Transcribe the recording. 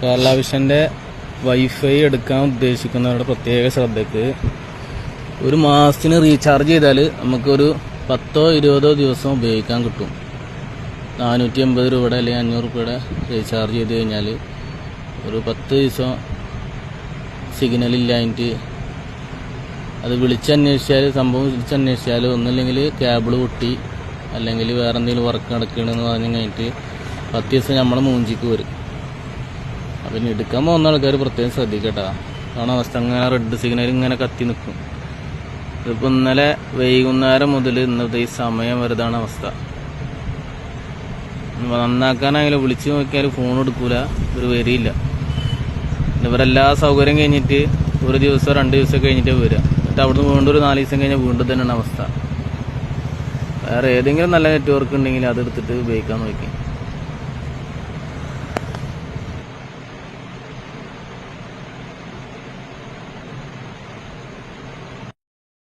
Kerala വിഷന്റെ wifi എടുക്കാൻ ഉദ്ദേശിക്കുന്നവരുടെ പ്രത്യേക ശ്രദ്ധയ്ക്ക് ഒരു മാസത്തിന് റീചാർജ് ചെയ്താൽ നമുക്കൊരു പത്തോ ഇരുപതോ ദിവസം ഉപയോഗിക്കാൻ കിട്ടും. നാനൂറ്റി എൺപത് രൂപയുടെ അല്ലെങ്കിൽ അഞ്ഞൂറ് രൂപയുടെ റീചാർജ് ചെയ്ത് കഴിഞ്ഞാൽ ഒരു പത്ത് ദിവസം സിഗ്നൽ ഇല്ലായിട്ട് അത് വിളിച്ചന്വേഷിച്ചാൽ സംഭവം വിളിച്ചന്വേഷിച്ചാൽ ഒന്നുമില്ലെങ്കിൽ കേബിൾ പൊട്ടി അല്ലെങ്കിൽ വേറെ എന്തെങ്കിലും വർക്ക് നടക്കണമെന്ന് പറഞ്ഞു കഴിഞ്ഞിട്ട് പത്ത് ദിവസം നമ്മളെ മൂഞ്ചിക്ക് വരും. അപ്പം എടുക്കാൻ പോകുന്ന ആൾക്കാർ പ്രത്യേകം ശ്രദ്ധിക്കട്ടാ. കാരണം അവസ്ഥ. അങ്ങനെ റെഡ് സിഗ്നൽ ഇങ്ങനെ കത്തി നിൽക്കും ഇതിപ്പോൾ ഇന്നലെ വൈകുന്നേരം മുതൽ ഇന്നത്തെ ഈ സമയം വരെതാണ് അവസ്ഥ. നന്നാക്കാനായാലും വിളിച്ച് നോക്കിയാൽ ഫോൺ എടുക്കൂല. ഒരു വരിയില്ല. ഇവരെല്ലാ സൗകര്യം കഴിഞ്ഞിട്ട് ഒരു ദിവസം രണ്ട് ദിവസം കഴിഞ്ഞിട്ടേ വരിക എന്നിട്ട് അവിടുന്ന് വീണ്ടും ഒരു നാല് ദിവസം കഴിഞ്ഞാൽ വീണ്ടും തന്നെയാണ് അവസ്ഥ. വേറെ ഏതെങ്കിലും നല്ല നെറ്റ്വർക്ക് ഉണ്ടെങ്കിൽ അതെടുത്തിട്ട് ഉപയോഗിക്കാൻ നോക്കി.